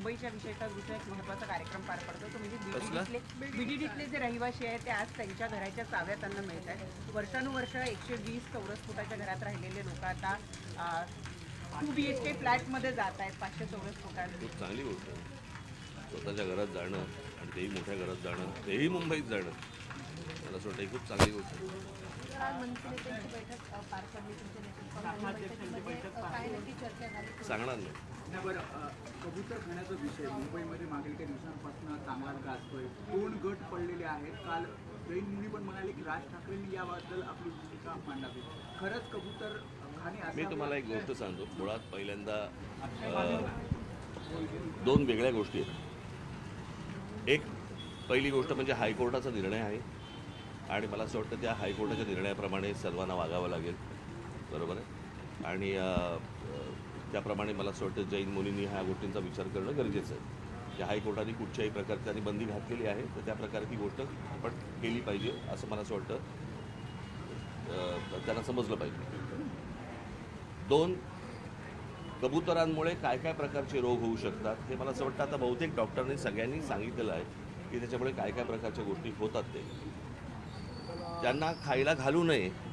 मुंबईच्या विषयाचा दुसरा एक महत्त्वाचा कार्यक्रम पार पडतो. तो म्हणजे? बीडीडीतले बीडीडीतले. जे रहिवासी आहेत ते आज त्यांच्या घराच्या चाव्या त्यांना मिळत आहेत. वर्षानुवर्ष एकशे वीस चौरस फुटाच्या घरात राहिलेले लोक आता टू बी एच के फ्लॅटमध्ये जात आहेत पाचशे चौरस खूप चांगली गोष्ट आहे. स्वतःच्या घरात जाणं आणि तेही मोठ्या घरात जाणं तेही मुंबईत जाणं. मला असं वाटतं ही खूप चांगली गोष्ट आहे. सांगणार नाही. खाण्याचा विषय मुंबईमध्ये मागील काही दिवसांपासून चांगला गाजतोय. दोन गट पडलेले आहेत. काल जैन मुनी पण म्हणाले की राज ठाकरेंनी याबद्दल आपली भूमिका मांडावी. खरंच कबूतर खाणे मी? तुम्हाला एक गोष्ट सांगतो. मुळात पहिल्यांदा दोन वेगळ्या गोष्टी आहेत. एक पहिली गोष्ट म्हणजे हायकोर्टाचा निर्णय आहे. आणि मला असं वाटतं त्या हायकोर्टाच्या निर्णयाप्रमाणे सर्वांना वागावं लागेल. बरोबर आहे? आणि त्याप्रमाणे मला असं वाटतं जैन मुलींनी ह्या गोष्टींचा विचार करणं गरजेचं आहे. की हायकोर्टाने कुठच्याही प्रकारची त्यांनी बंदी घातलेली आहे तर त्या प्रकारे ती गोष्ट आपण केली पाहिजे असं मला असं वाटतं. त्यांना समजलं पाहिजे. दोन कबुतरांमुळे काय काय प्रकारचे रोग होऊ शकतात हे मला असं वाटतं आता बहुतेक डॉक्टरांनी सगळ्यांनी सांगितलेलं आहे की त्याच्यामुळे काय काय प्रकारच्या गोष्टी होतात ते. त्यांना खायला घालू नये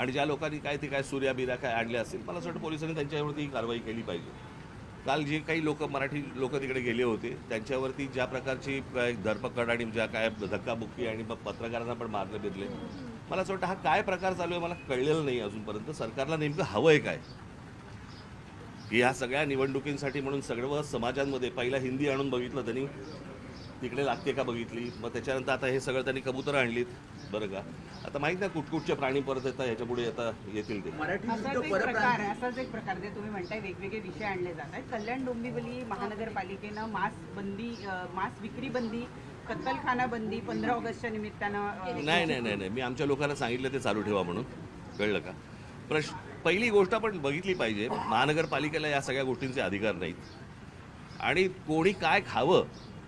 आणि ज्या लोकांनी काय ते काय सूर्या काय आणल्या असतील मला असं वाटतं पोलिसांनी त्यांच्यावरती ही कारवाई केली पाहिजे. काल जे काही लोक मराठी लोक तिकडे गेले होते त्यांच्यावरती ज्या प्रकारची धरपकड आणि ज्या काय धक्काबुक्की आणि मग पत्रकारांना पण मारले बिरले. मला असं वाटतं हा काय प्रकार चालू आहे मला कळलेलं नाही अजूनपर्यंत. सरकारला नेमकं हवं आहे काय? की ह्या सगळ्या निवडणुकींसाठी म्हणून सगळं समाजांमध्ये पहिला हिंदी आणून बघितलं त्यांनी तिकडे लागते का बघितली? मग त्याच्यानंतर आता हे सगळं त्यांनी कबुतरं आणलीत. बरं का? आता माहीत नाही कुठकुठचे प्राणी परत येतात ह्याच्या पुढे आता येतील ते. मराठी असाच एक प्रकार असाच एक प्रकार जे तुम्ही म्हणताय वेगवेगळे विषय आणले जात आहेत. कल्याण डोंबिवली महानगरपालिकेनं मास बंदी मास विक्री बंदी कत्तलखाना बंदी पंधरा ऑगस्टच्या निमित्तानं नाही नाही नाही नाही. मी आमच्या लोकांना सांगितलं ते चालू ठेवा म्हणून. कळलं का? प्रश्न पहिली गोष्ट आपण बघितली पाहिजे महानगरपालिकेला या सगळ्या गोष्टींचे अधिकार नाहीत. आणि कोणी काय खावं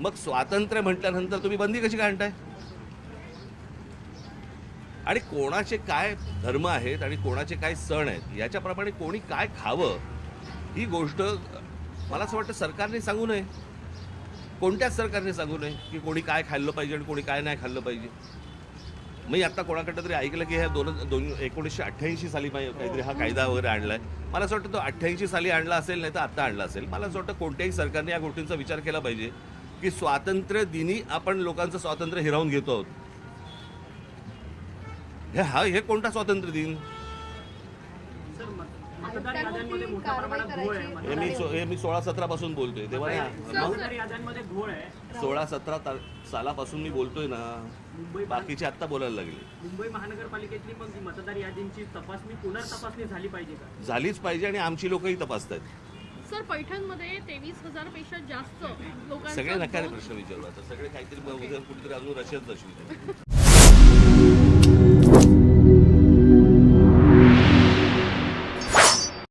मग स्वातंत्र्य म्हटल्यानंतर तुम्ही बंदी कशी काय आणताय? आणि कोणाचे काय धर्म आहेत आणि कोणाचे काय सण आहेत याच्याप्रमाणे कोणी काय खावं ही गोष्ट मला असं वाटतं सरकारने सांगू नये. कोणत्याच सरकारने सांगू नये की कोणी काय खाल्लं पाहिजे आणि कोणी काय नाही खाल्लं पाहिजे. मी आता कोणाकडं तरी ऐकलं की ह्या दोन दोन एकोणीसशे अठ्ठ्याऐंशी साली काहीतरी हा कायदा वगैरे आणलाय. मला असं वाटतं तो अठ्ठ्याऐंशी साली आणला असेल नाही तर आत्ता आणला असेल. मला असं वाटतं कोणत्याही सरकारने या गोष्टींचा विचार केला पाहिजे. की स्वातंत्र्य दिनी आपण लोकांचं स्वातंत्र्य हिरावून घेतो आहोत. हे हा हे कोणता स्वातंत्र्य दिन? हे मी हे सोळा सतरा पासून बोलतोय. तेव्हा सोळा सतरा सालापासून मी बोलतोय ना मुंबई बाकीचे आत्ता बोलायला लागले. मुंबई महानगरपालिकेतली मग ही मतदार यादींची तपासणी पुनर्तपासणी झाली पाहिजे का? झालीच पाहिजे आणि आमची लोकही तपासत आहेत सर पैठणमध्ये तेवीस हजारपेक्षा जास्त सगळे नकारे प्रश्न विचारू आता सगळे काहीतरी उद्या कुठेतरी अजून रशियात जाशील